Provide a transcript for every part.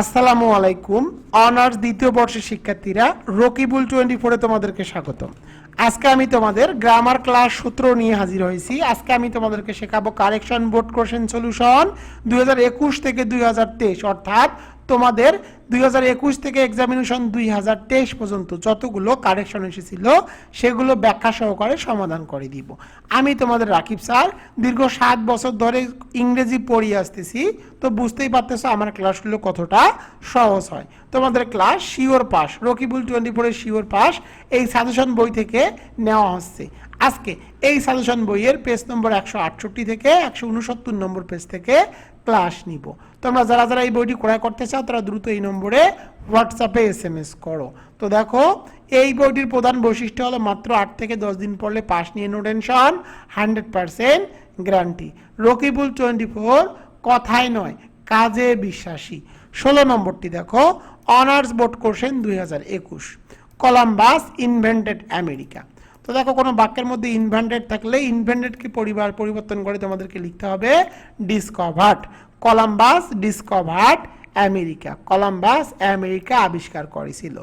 আসসালামু আলাইকুম। অনার্স দ্বিতীয় বর্ষের শিক্ষার্থীরা, রকিবুল টোয়েন্টি ফোরে তোমাদেরকে স্বাগত আজকে আমি তোমাদের গ্রামার ক্লাস সূত্র নিয়ে হাজির হয়েছি। আজকে আমি তোমাদেরকে শেখাবো কারেকশন বোর্ড কোশ্চেন সলিউশন দুই হাজার একুশ থেকে দুই হাজার তেইশ। অর্থাৎ তোমাদের দুই হাজার একুশ থেকে এক্সামিনেশন দুই হাজার তেইশ পর্যন্ত যতগুলো কারেকশন এসেছিল, সেগুলো ব্যাখ্যা সহকারে সমাধান করে দিব। আমি তোমাদের রাকিব স্যার, দীর্ঘ সাত বছর ধরে ইংরেজি পড়িয়ে আসতেছি, তো বুঝতেই পারতেছো আমার ক্লাসগুলো কতটা সহজ হয়। তোমাদের class sure pass Rakibul twenty ফোরের শিওর পাস এই সাজেশন বই থেকে নেওয়া হচ্ছে। আজকে এই সাজেশন বইয়ের পেজ নম্বর একশো আটষট্টি থেকে একশো উনসত্তর নম্বর পেজ থেকে ক্লাস নিব। তোমরা যারা যারা এই বইটি ক্রয় করতে চাও, তারা দ্রুত এই নম্বরে হোয়াটসঅ্যাপে এস এম এস করো। তো দেখো, এই বইটির প্রধান বৈশিষ্ট্য হলো মাত্র আট থেকে দশ দিন পড়লে পাস নিয়ে no tension hundred percent guarantee. Rakibul twenty four কথায় নয়, কাজে বিশ্বাসী। ষোলো নম্বরটি দেখো, অনার্স বোর্ড কোশ্চেন দুই হাজার একুশ, কলাম্বাস ইনভেন্টেড আমেরিকা। তো দেখো, কোনো বাক্যের মধ্যে ইনভেন্টেড থাকলে ইনভেন্টেডকে পরিবার, পরিবর্তন করে তোমাদেরকে লিখতে হবে discovered Columbus discovered America Columbus America আবিষ্কার করেছিল।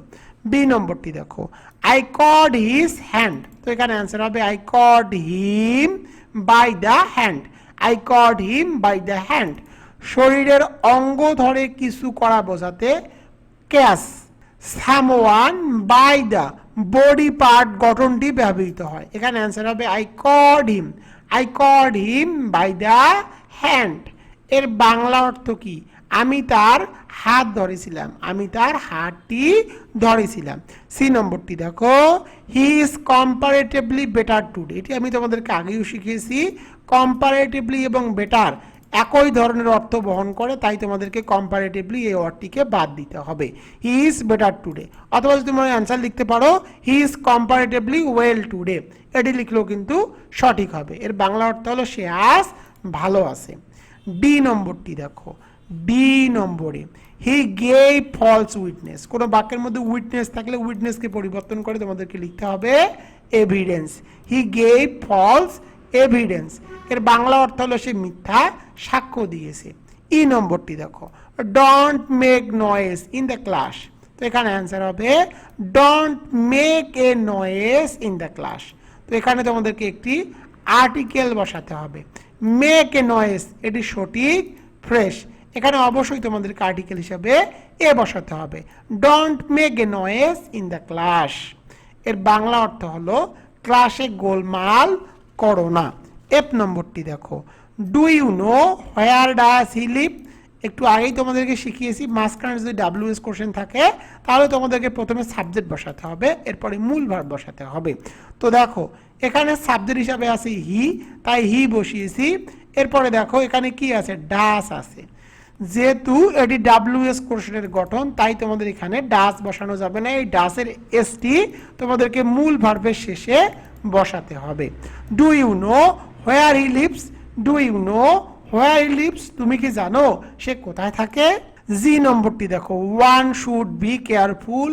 বি নম্বরটি দেখো আই কড হিজ হ্যান্ড তো এখানে অ্যান্সার হবে I caught him by the hand I caught him by the hand শরীরের অঙ্গ ধরে কিছু করা বোঝাতে catch someone by the body part গঠনটি ব্যবহৃত হয়। এখানে অ্যান্সার হবে I caught him I caught him by the hand এর বাংলা অর্থ কি? আমি তার হাত ধরেছিলাম। আমি তার হাতটি ধরেছিলাম। সি নম্বরটি দেখো he is comparatively better today এটি আমি তোমাদেরকে আগেও শিখিয়েছি। কম্পারেটিভলি এবং বেটার একই ধরনের অর্থ বহন করে, তাই তোমাদেরকে কম্পারেটিভলি এই ওয়ার্ডটিকে বাদ দিতে হবে। হি ইজ বেটার টুডে অথবা যদি তোমরা অ্যান্সার লিখতে পারো he is comparatively well today এটি লিখলেও কিন্তু সঠিক হবে। এর বাংলা অর্থ হলো সে আজ ভালো আছে। ডি নম্বরটি দেখো। ডি নম্বরে হি গে ফলস উইটনেস কোনো বাক্যের মধ্যে উইটনেস থাকলে উইটনেসকে পরিবর্তন করে তোমাদেরকে লিখতে হবে evidence he gave false evidence এর বাংলা অর্থ হলো সে মিথ্যা সাক্ষ্য দিয়েছে। ই নম্বরটি দেখো। Don't make noise in the class তো এখানে অ্যান্সার হবে don't make a noise in the class তো এখানে তোমাদেরকে একটি আর্টিকেল বসাতে হবে। মেক এ নয়েস এটি সঠিক ফ্রেশ এখানে অবশ্যই তোমাদেরকে আর্টিকেল হিসাবে এ বসাতে হবে। Don't make a noise in the class এর বাংলা অর্থ হলো ক্লাসে গোলমাল করো না। এফ নম্বরটি দেখো। Do you know where does he live একটু আগেই তোমাদেরকে শিখিয়েছি, মাঝখানে যদি ডাব্লিউ এস কোশ্চেন থাকে, তাহলে তোমাদেরকে প্রথমে সাবজেক্ট বসাতে হবে, এরপরে মূল ভার বসাতে হবে। তো দেখো, এখানে সাবজেক্ট হিসাবে আছে হি তাই হি বসিয়েছি। এরপরে দেখো, এখানে কি আছে? ডাস আছে। যেহেতু এটি ডাব্লিউ এস কোশ্চেনের গঠন, তাই তোমাদের এখানে ডাস বসানো যাবে না। এই ডাসের এসটি তোমাদেরকে মূল ভার্বের শেষে বসাতে হবে। Do you know where he lives do you know where he lives তুমি কি জানো সে কোথায় থাকে? জি নম্বরটি দেখো। One should be careful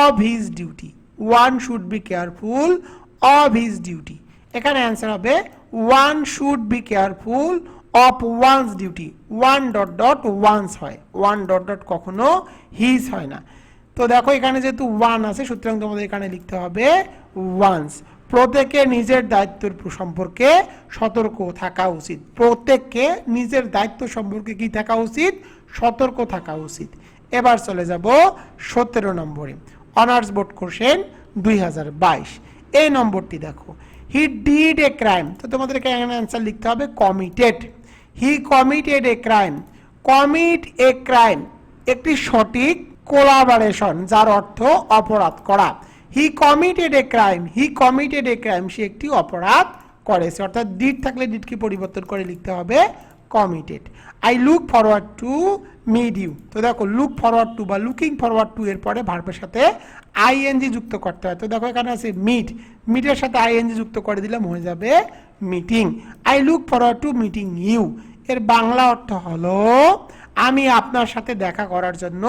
of his duty one should be careful of his duty এখানে অ্যান্সার হবে one should be careful of one's duty one dot dot one's হয়। ওয়ান ডট ডট কখনো হিজ হয় না। তো দেখো এখানে যেহেতু ওয়ান আছে, সুতরাং তোমাদের এখানে লিখতে হবে ওয়ান্স প্রত্যেকে নিজের দায়িত্বের সম্পর্কে সতর্ক থাকা উচিত। প্রত্যেককে নিজের দায়িত্ব সম্পর্কে কি থাকা উচিত? সতর্ক থাকা উচিত। এবার চলে যাব সতেরো নম্বরে। অনার্স বোর্ড কোশ্চেন দুই হাজার বাইশ। এই নম্বরটি দেখো। হি ডিড এ ক্রাইম তো তোমাদেরকে এখানে অ্যান্সার লিখতে হবে committed he committed a crime commit a crime একটি সঠিক কোলাবারেশন যার অর্থ অপরাধ করা। He committed a crime he committed a crime সে একটি অপরাধ করেছে। অর্থাৎ ডিড থাকলে ডিডকে পরিবর্তন করে লিখতে হবে committed I look forward to meet you তো দেখো লুক ফরওয়ার্ড টু বা লুকিং ফরওয়ার্ড টু এর পরে ভার্বের সাথে আইএনজি যুক্ত করতে হয়। তো দেখো, এখানে আছে মিট মিটের সাথে আইএনজি যুক্ত করে দিলাম হয়ে যাবে meeting I look forward to meeting you এর বাংলা অর্থ হলো, আমি আপনার সাথে দেখা করার জন্য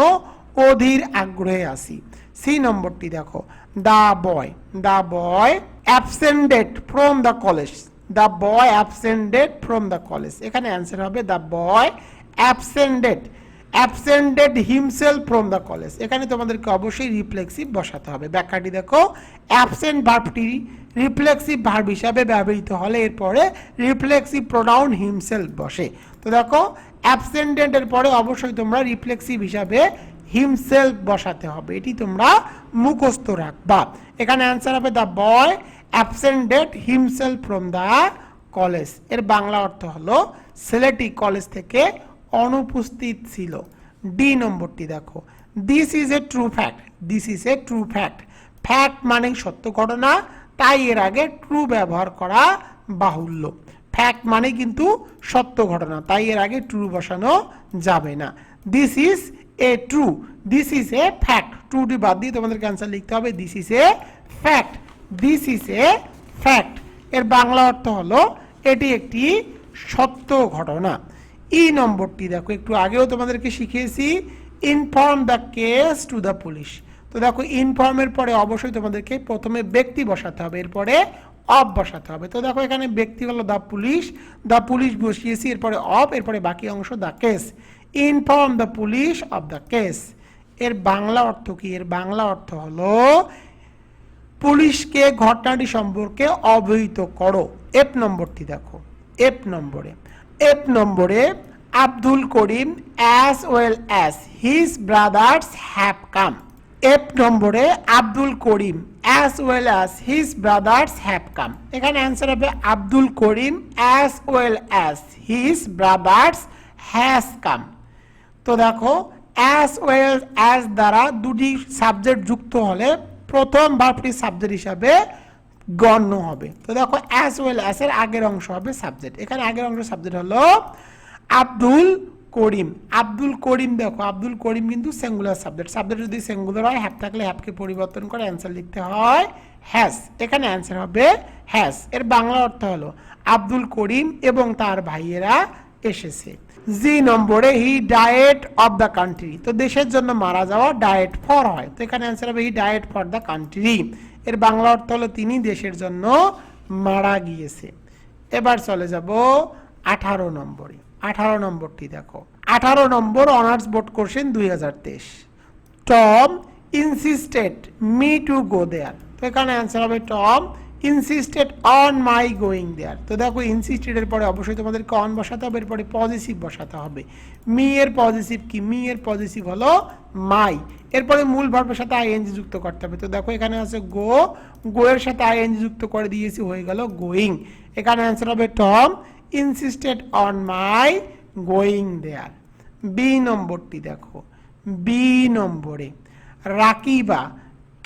অধীর আগ্রহে আছি। সি নম্বরটি দেখো। The boy. The boy absented from the college. The boy absented from the college. এখানে অ্যান্সার হবে the boy absented. Absented himself from the college. এখানে তোমাদেরকে অবশ্যই রিফ্লেক্সিভ বসাতে হবে। ব্যাখ্যাটি দেখো। অ্যাবসেন্ট ভার্বটি রিফ্লেক্সিভ ভার্ব হিসাবে ব্যবহৃত হলে এরপরে রিফ্লেক্সিভ প্রোনাউন হিমসেল বসে। তো দেখো অ্যাবসেন্টেন্টের পরে অবশ্যই তোমরা রিফ্লেক্সিভ হিসাবে হিমসেলফ বসাতে হবে। এটি তোমরা মুখস্থ রাখবা। এখানে অ্যান্সার হবে the boy absented himself from the কলেজের বাংলা অর্থ হলো ছেলেটি কলেজ থেকে অনুপস্থিত ছিল। ডি নম্বরটি দেখো। This is a true fact this is a true fact fact মানেই সত্য ঘটনা। তাই এর আগে ট্রু ব্যবহার করা বাহুল্য। ফ্যাক্ট মানে কিন্তু সত্য ঘটনা। তাই এর আগে ট্রু বসানো যাবে না। This is a true this is a fact ট্রুটি বাদ দিয়ে তোমাদেরকে অ্যান্সার লিখতে হবে this is a fact this is a fact এর বাংলা অর্থ হলো, এটি একটি সত্য ঘটনা। ই নম্বরটি দেখো, একটু আগেও তোমাদেরকে শিখিয়েছি inform the case to the police তো দেখো ইনফর্মের পরে অবশ্যই তোমাদেরকে প্রথমে ব্যক্তি বসাতে হবে, এরপরে অফ বসাতে হবে। তো দেখো, এখানে ব্যক্তি হলো দ্য পুলিশ দ্য পুলিশ বসিয়েছি, এরপরে অফ এরপরে বাকি অংশ the case inform the police of the case এর বাংলা অর্থ কি? এর বাংলা অর্থ হলো, পুলিশকে ঘটনাটি সম্পর্কে অবহিত করো। এফ নম্বরটি দেখো। এফ নম্বরে। এফ নম্বরে, Abdul Karim as well as his brothers have come F নম্বরে, Abdul Karim as well as his brothers have come এখানে অ্যান্সার হবে, Abdul Karim as well as his brothers has come তো দেখো as well as দ্বারা দুটি subject যুক্ত হলে প্রথম ভার্বটি সাবজেক্ট হিসাবে গণ্য হবে। তো দেখো অ্যাজ ওয়েল অ্যাজ এর আগের অংশ হবে সাবজেক্ট এখানে আগের অংশ সাবজেক্ট হলো আব্দুল করিম। আব্দুল করিম দেখো, আব্দুল করিম কিন্তু সিঙ্গুলার সাবজেক্ট সাবজেক্ট যদি সিঙ্গুলার হয় হ্যাপ থাকলে হ্যাপকে পরিবর্তন করে অ্যান্সার লিখতে হয় হ্যাস এখানে অ্যান্সার হবে হ্যাস এর বাংলা অর্থ হলো আব্দুল করিম এবং তার ভাইয়েরা এসেছে। জি নম্বরে he died of the country তো দেশের জন্য মারা যাওয়া ডায়েট ফর হয়। তো এখানে অ্যান্সার হবে he died for the country এর বাংলা অর্থ হলো তিনি দেশের জন্য মারা গিয়েছে। এবার চলে যাব আঠারো নম্বরে। আঠারো নম্বরটি দেখো। আঠারো নম্বর অনার্স বোর্ড কোশ্চেন দুই হাজার তেইশ। Tom insisted me to go there তো এখানে অ্যান্সার হবে Tom insisted on my going there তো দেখো ইনসিস্টেডের পরে অবশ্যই তোমাদেরকে অন বসাতে হবে, এরপরে পজিটিভ বসাতে হবে। মি এর পজিটিভ কি? মি এর পজিটিভ হলো মাই এরপরে মূল ভার্বের সাথে আইএনজি যুক্ত করতে হবে। তো দেখো, এখানে আছে গো গো এর সাথে আইএনজি যুক্ত করে দিয়েছি, হয়ে গেল গোয়িং এখানে অ্যান্সার হবে Tom insisted on my going there B নম্বরটি দেখো। বি নম্বরে, Rakiba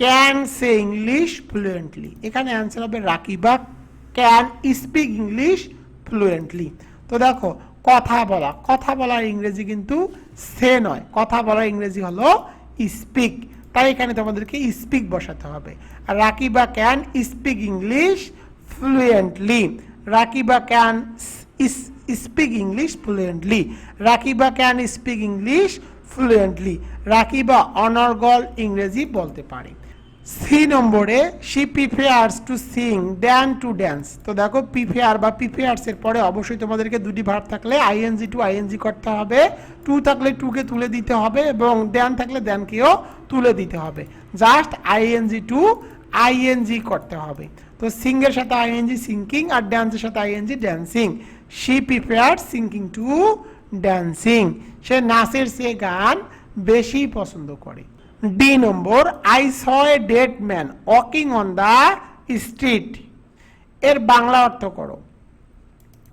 can say English fluently এখানে অ্যান্সার হবে Rakiba can speak English fluently তো দেখো, কথা বলা। কথা বলার ইংরেজি কিন্তু সে নয়। কথা বলার ইংরেজি হলো স্পিক তাই এখানে তোমাদেরকে স্পিক বসাতে হবে। আর Rakiba can speak English fluently Rakiba can speak English fluently Rakiba can speak English fluently Rakiba অনর্গল ইংরেজি বলতে পারে। সি নম্বরে she prefers to sing than to dance তো দেখো প্রিফেয়ার বা প্রিফেয়ার্স এর পরে অবশ্যই তোমাদেরকে দুটি ভার্ব থাকলে আইএনজি টু আইএনজি করতে হবে টু থাকলে টুকে তুলে দিতে হবে এবং ড্যান থাকলে ড্যানকেও তুলে দিতে হবে। জাস্ট আইএনজি টু আইএনজি করতে হবে। তো সিংয়ের সাথে আইএনজি সিঙ্কিং আর ড্যান্সের সাথে ING dancing she prefer singing to dancing সে নাচের সে গান বেশি পছন্দ করে। D number I saw a dead man walking on the street এর বাংলা অর্থ করো।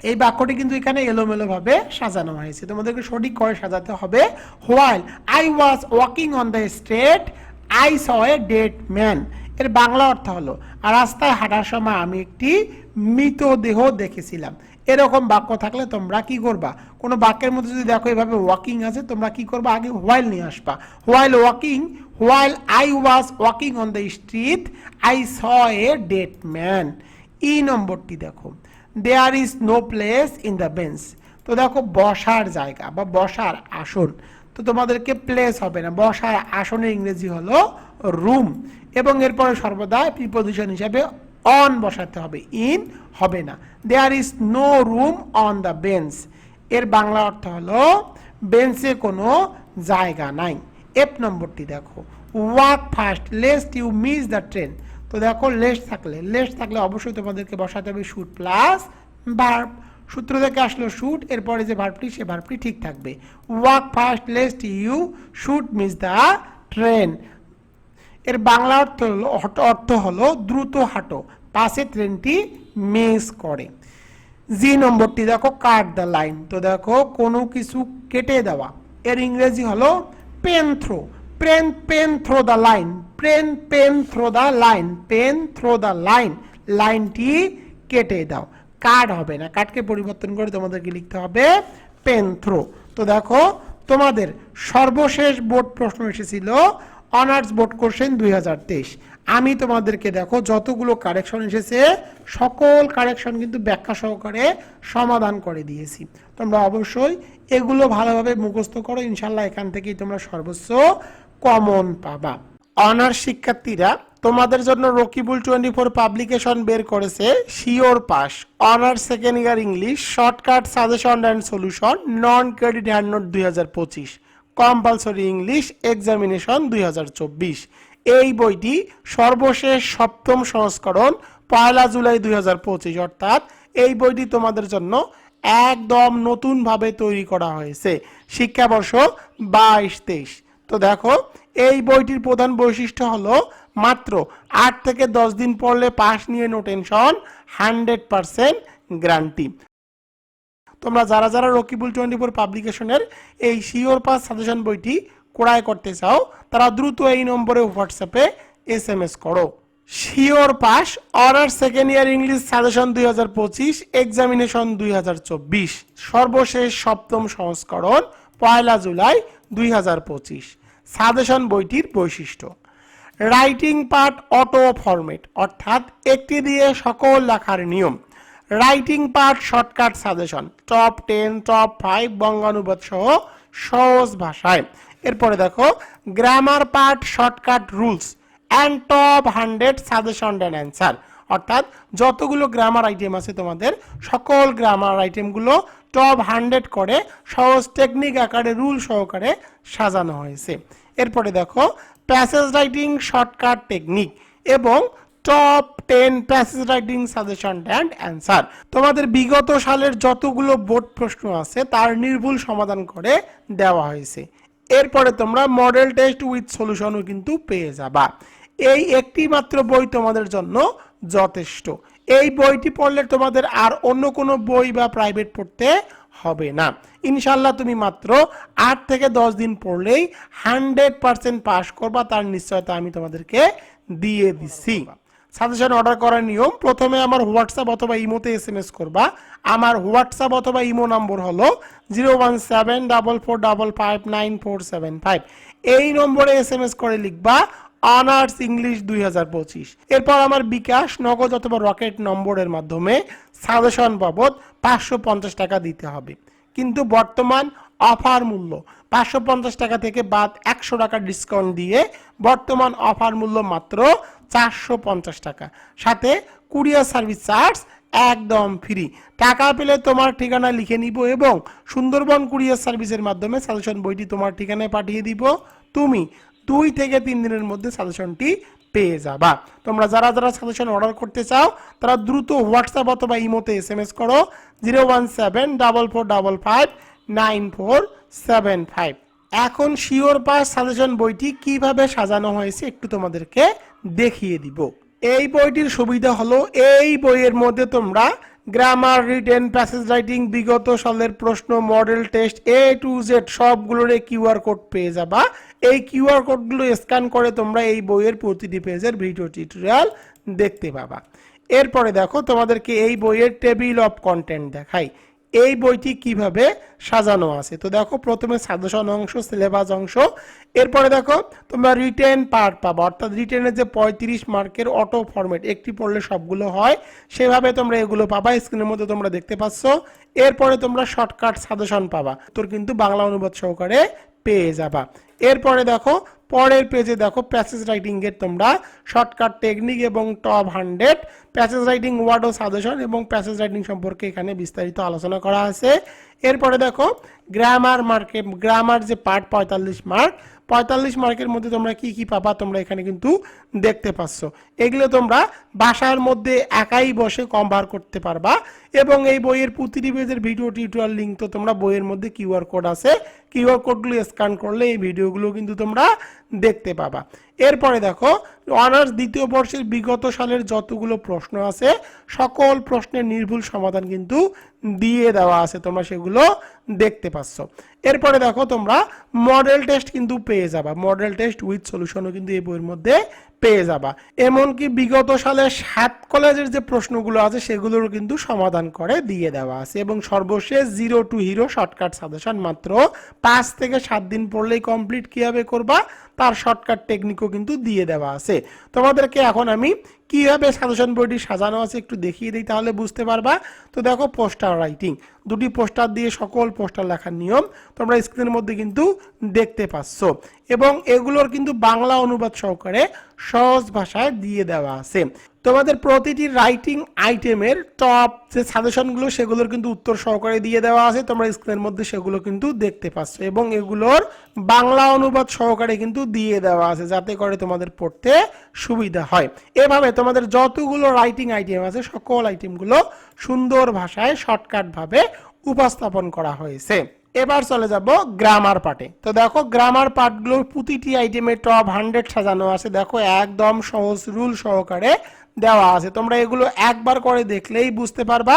এই বাক্যটি কিন্তু এখানে এলোমেলোভাবে সাজানো হয়েছে। তোমাদেরকে সঠিক করে সাজাতে হবে। While I was walking on the street I saw a dead man এর বাংলা অর্থ হলো, রাস্তায় হাঁটার সময় আমি একটি মৃতদেহ দেখেছিলাম। এরকম বাক্য থাকলে তোমরা কি করবা? কোনো বাক্যের মধ্যে যদি দেখো এভাবে ওয়াকিং আছে, তোমরা কি করবা? আগে হোয়াইল নিয়ে আসবা। While walking while I was walking on the street I saw a dead man E নম্বরটি দেখো। There is no place in the bench তো দেখো, বসার জায়গা বা বসার আসন। তো তোমাদেরকে প্লেস হবে না। বসার আসনের ইংরেজি হলো রুম এবং এরপরে সর্বদা প্রিপোজিশন হিসাবে অন বসাতে হবে ইন হবে না। There is no room on the bench এর বাংলা অর্থ হলো বেঞ্চে কোনো জায়গা নাই। এফ নম্বরটি দেখো। Walk fast lest you miss the train তো দেখো লেস্ট থাকলে। লেস্ট থাকলে অবশ্যই তোমাদেরকে বসাতে হবে শুট প্লাস ভার্ব সূত্র থেকে আসলো শুট এরপরে যে ভার্বটি সে ভার্বটি ঠিক থাকবে। Walk fast lest you should miss the train এর বাংলা অর্থ হলো অর্থ হলো দ্রুত হাঁটো। পাশে ট্রেনটি মিস করে। জি নম্বরটি দেখো কাট দ্য লাইন তো দেখো, কোনো কিছু কেটে দেওয়া। এর ইংরেজি হলো pen through pen pen through the line pen pen through the line pen through the line লাইনটি কেটে দাও। কাট হবে না। কাটকে পরিবর্তন করে তোমাদেরকে লিখতে হবে পেন থ্রো তো দেখো, তোমাদের সর্বশেষ বোর্ড প্রশ্ন এসেছিল অনার্স বোর্ড কোশ্চেন দুই আমি তোমাদেরকে দেখো, যতগুলো কারেকশন এসেছে, সকল কারেকশন কিন্তু ব্যাখ্যা সহকারে সমাধান করে দিয়েছি। তোমরা অবশ্যই এগুলো ভালোভাবে মুখস্থ করো ইনশাল্লাহ এখান থেকেই তোমরা সর্বোচ্চ কমন পাবা। অনার্স শিক্ষার্থীরা, তোমাদের জন্য রকিবুল টোয়েন্টি ফোর পাবলিকেশন বের করেছে sure pass. Honours second year English, shortcut suggestion and solution, non credit hand note দুই হাজার পঁচিশ। কম্পালসরি ইংলিশ এক্সামিনেশন দুই হাজার চব্বিশ। এই বইটি সর্বশেষ সপ্তম সংস্করণ পয়লা জুলাই দুই হাজার পঁচিশ, অর্থাৎ এই বইটি তোমাদের জন্য একদম নতুনভাবে তৈরি করা হয়েছে। শিক্ষাবর্ষ বাইশ তেইশ। তো দেখো, এই বইটির প্রধান বৈশিষ্ট্য হলো মাত্র আট থেকে দশ দিন পড়লে পাস নিয়ে no tension hundred percent guarantee তোমরা যারা যারা রকিবুল টোয়েন্টি ফোর পাবলিকেশনের এই শিওর পাস সাজেশন বইটি ক্রয় করতে চাও, তারা দ্রুত এই নম্বরে হোয়াটসঅ্যাপে এস এম এস করো। Sure pass honours second year English suggestion দুই হাজার পঁচিশ, এক্সামিনেশন দুই হাজার চব্বিশ। সর্বশেষ সপ্তম সংস্করণ পয়লা জুলাই দুই হাজার পঁচিশ। সাজেশন বইটির বৈশিষ্ট্য। রাইটিং পার্ট অটো ফরম্যাট, অর্থাৎ একটি দিয়ে সকল লেখার নিয়ম। Writing part shortcut suggestion top ten top five বঙ্গানুবাদ সহ সহজ ভাষায়। এরপরে দেখো grammar part shortcut rules and top hundred suggestion and answer অর্থাৎ যতগুলো গ্রামার আইটেম আছে তোমাদের, সকল গ্রামার আইটেমগুলো টপ হান্ড্রেড করে সহজ টেকনিক আকারে রুল সহকারে সাজানো হয়েছে। এরপরে দেখো প্যাসেজ রাইটিং শর্টকাট টেকনিক এবং top ten passage writing suggestion and answer তোমাদের বিগত সালের যতগুলো বোর্ড প্রশ্ন আছে, তার নির্ভুল সমাধান করে দেওয়া হয়েছে। এরপরে তোমরা মডেল টেস্ট উইথ সলিউশনও কিন্তু পেয়ে যাবা। এই একটি মাত্র বই তোমাদের জন্য যথেষ্ট। এই বইটি পড়লে তোমাদের আর অন্য কোনো বই বা প্রাইভেট পড়তে হবে না। ইনশাল্লাহ তুমি মাত্র আট থেকে দশ দিন পড়লেই হান্ড্রেড পার্সেন্ট পাস করবা, তার নিশ্চয়তা আমি তোমাদেরকে দিয়ে দিচ্ছি সাজেশন অর্ডার করার নিয়ম, প্রথমে আমার হোয়াটসঅ্যাপ অথবা ইমোতে এস এম এস করবা। আমার হোয়াটসঅ্যাপ অথবা ইমো নম্বর হলো zero one seven double four double five nine four seven five. এই নম্বরে এস এম এস করে লিখবা, অনার্স ইংলিশ দুই হাজার পঁচিশ। এরপর আমার বিকাশ, নগদ অথবা রকেট নম্বরের মাধ্যমে সাজেশন বাবদ পাঁচশো পঞ্চাশ টাকা দিতে হবে। কিন্তু বর্তমান অফার মূল্য, পাঁচশো পঞ্চাশ টাকা থেকে বাদ একশো টাকা ডিসকাউন্ট দিয়ে বর্তমান অফার মূল্য মাত্র চারশো পঞ্চাশ টাকা। সাথে কুরিয়ার সার্ভিস চার্জ একদম ফ্রি। টাকা পেলে তোমার ঠিকানা লিখে নিব এবং সুন্দরবন কুরিয়ার সার্ভিসের মাধ্যমে সাজেশন বইটি তোমার ঠিকানায় পাঠিয়ে দিব। তুমি দুই থেকে তিন দিনের মধ্যে সাজেশনটি পেয়ে যাবা। তোমরা যারা যারা সাজেশন অর্ডার করতে চাও, তারা দ্রুত হোয়াটসঅ্যাপ অথবা ইমোতে এস এম এস করো। Zero one seven double four double five nine four seven five. এখন শিওর পাস সাজেশন বইটি কীভাবে সাজানো হয়েছে একটু তোমাদেরকে দেখিয়ে দিব। এই বইটির সুবিধা হলো, এই বইয়ের মধ্যে তোমরা গ্রামার রিটেন প্যাসেজ রাইটিং বিগত সালের প্রশ্ন model test A to Z সবগুলোর কিউআর কোড পেয়ে যাবা। এই কিউআর কোডগুলো স্ক্যান করে তোমরা এই বইয়ের প্রতিটি পেজের ভিডিও টিউটোরিয়াল দেখতে পাবা। এরপরে দেখো, তোমাদেরকে এই বইয়ের টেবিল অফ কন্টেন্ট দেখাই। এই বইটি কীভাবে সাজানো আছে? তো দেখো, প্রথমে সাজেশন অংশ, সিলেবাস অংশ। এরপরে দেখো, তোমরা রিটেন পার্ট পাবো। অর্থাৎ রিটেনের যে পঁয়ত্রিশ মার্কের অটো ফরম্যাট একটি পড়লে সবগুলো হয়, সেভাবে তোমরা এগুলো পাবা। স্ক্রিনের মধ্যে তোমরা দেখতে পাচ্ছ। এরপরে তোমরা শর্টকাট সাজেশন পাবা। তোর কিন্তু বাংলা অনুবাদ সহকারে পেয়ে যাবা। এরপরে দেখো, পরের পেজে দেখো প্যাসেজ রাইটিং এর তোমরা শর্টকাট টেকনিক এবং top hundred passage writing word ও সাজেশন এবং প্যাসেজ রাইটিং সম্পর্কে এখানে বিস্তারিত আলোচনা করা আছে। এরপরে দেখো গ্রামার মার্কে গ্রামার যে পার্ট পঁয়তাল্লিশ মার্ক পঁয়তাল্লিশ মার্কের মধ্যে তোমরা কি কি পাবা তোমরা এখানে কিন্তু দেখতে পাচ্ছ। এগুলো তোমরা বাসার মধ্যে একাই বসে কম্বার করতে পারবা এবং এই বইয়ের প্রতিটি পেজের ভিডিও টিউটোরিয়াল লিঙ্ক তো তোমরা বইয়ের মধ্যে কিউআর কোড আছে। কিউআর কোডগুলো স্ক্যান করলে এই ভিডিওগুলো কিন্তু তোমরা দেখতে পাবা। এরপরে দেখো অনার্স দ্বিতীয় বর্ষের বিগত সালের যতগুলো প্রশ্ন আছে, সকল প্রশ্নের নির্ভুল সমাধান কিন্তু দিয়ে দেওয়া আছে, তোমরা সেগুলো দেখতে পাচ্ছ। এরপরে দেখো তোমরা মডেল টেস্ট কিন্তু পেয়ে যাবা। মডেল টেস্ট উইথ সলিউশনও কিন্তু এই বইয়ের মধ্যে পেয়ে যাবা। এমনকি বিগত সালে সাত কলেজের যে প্রশ্নগুলো আছে, সেগুলোরও কিন্তু সমাধান করে দিয়ে দেওয়া আছে। এবং সর্বশেষ zero to hero shortcut suggestion মাত্র পাঁচ থেকে সাত দিন পড়লেই কমপ্লিট কীভাবে করবা, তার শর্টকাট টেকনিকও কিন্তু দিয়ে দেওয়া আছে। তোমাদেরকে এখন আমি কীভাবে সাজেশন বইটি সাজানো আছে একটু দেখিয়ে দিই তাহলে বুঝতে পারবা। তো দেখো পোস্টার রাইটিং, দুটি পোস্টার দিয়ে সকল পোস্টার লেখার নিয়ম তোমরা স্ক্রিনের মধ্যে কিন্তু দেখতে পাচ্ছ। এবং এগুলোর কিন্তু বাংলা অনুবাদ সহকারে সহজ ভাষায় দিয়ে দেওয়া আছে। তোমাদের প্রতিটি রাইটিং আইটেমের টপ যে সাজেশনগুলো সেগুলোর কিন্তু উত্তর সহকারে দিয়ে দেওয়া আছে। তোমরা স্ক্রিনের মধ্যে সেগুলো কিন্তু দেখতে পাচ্ছ এবং এগুলোর বাংলা অনুবাদ সহকারে কিন্তু দিয়ে দেওয়া আছে, যাতে করে তোমাদের পড়তে সুবিধা হয়। এভাবে তোমাদের যতগুলো রাইটিং আইটেম আছে, সকল আইটেমগুলো সুন্দর ভাষায় শর্টকাট ভাবে উপস্থাপন করা হয়েছে। এবার চলে যাব গ্রামার পার্টে তো দেখো গ্রামার পার্টগুলোর প্রতিটি আইটেমে টপ হান্ড্রেড সাজানো আছে। দেখো, একদম সহজ রুল সহকারে দেওয়া আছে। তোমরা এগুলো একবার করে দেখলেই বুঝতে পারবা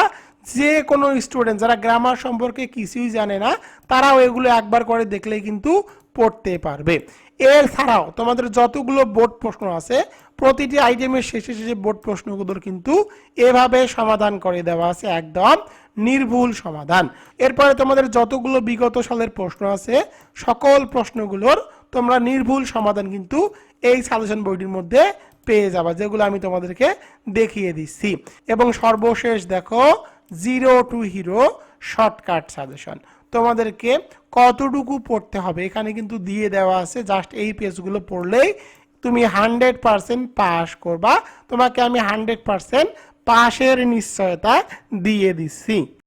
যে কোনো স্টুডেন্ট যারা গ্রামার সম্পর্কে কিছুই জানে না, তারাও এগুলো একবার করে দেখলেই কিন্তু পড়তে পারবে। এর ছাড়াও তোমাদের যতগুলো বোর্ড প্রশ্ন আছে, প্রতিটি আইটেমের শেষে শেষে বোর্ড প্রশ্নগুলোর কিন্তু এভাবে সমাধান করে দেওয়া আছে, একদম নির্ভুল সমাধান। এরপরে তোমাদের যতগুলো বিগত সালের প্রশ্ন আছে, সকল প্রশ্নগুলোর তোমরা নির্ভুল সমাধান কিন্তু এই সাজেশন বইটির মধ্যে পেয়ে যাবা, যেগুলো আমি তোমাদেরকে দেখিয়ে দিচ্ছি। এবং সর্বশেষ দেখো zero to hero shortcut suggestion তোমাদেরকে কতটুকু পড়তে হবে, এখানে কিন্তু দিয়ে দেওয়া আছে জাস্ট এই পেজগুলো পড়লেই তুমি হান্ড্রেড পারসেন্ট পাস করবা। তোমাকে আমি হান্ড্রেড পারসেন্ট পাশের নিশ্চয়তা দিয়ে দিচ্ছি।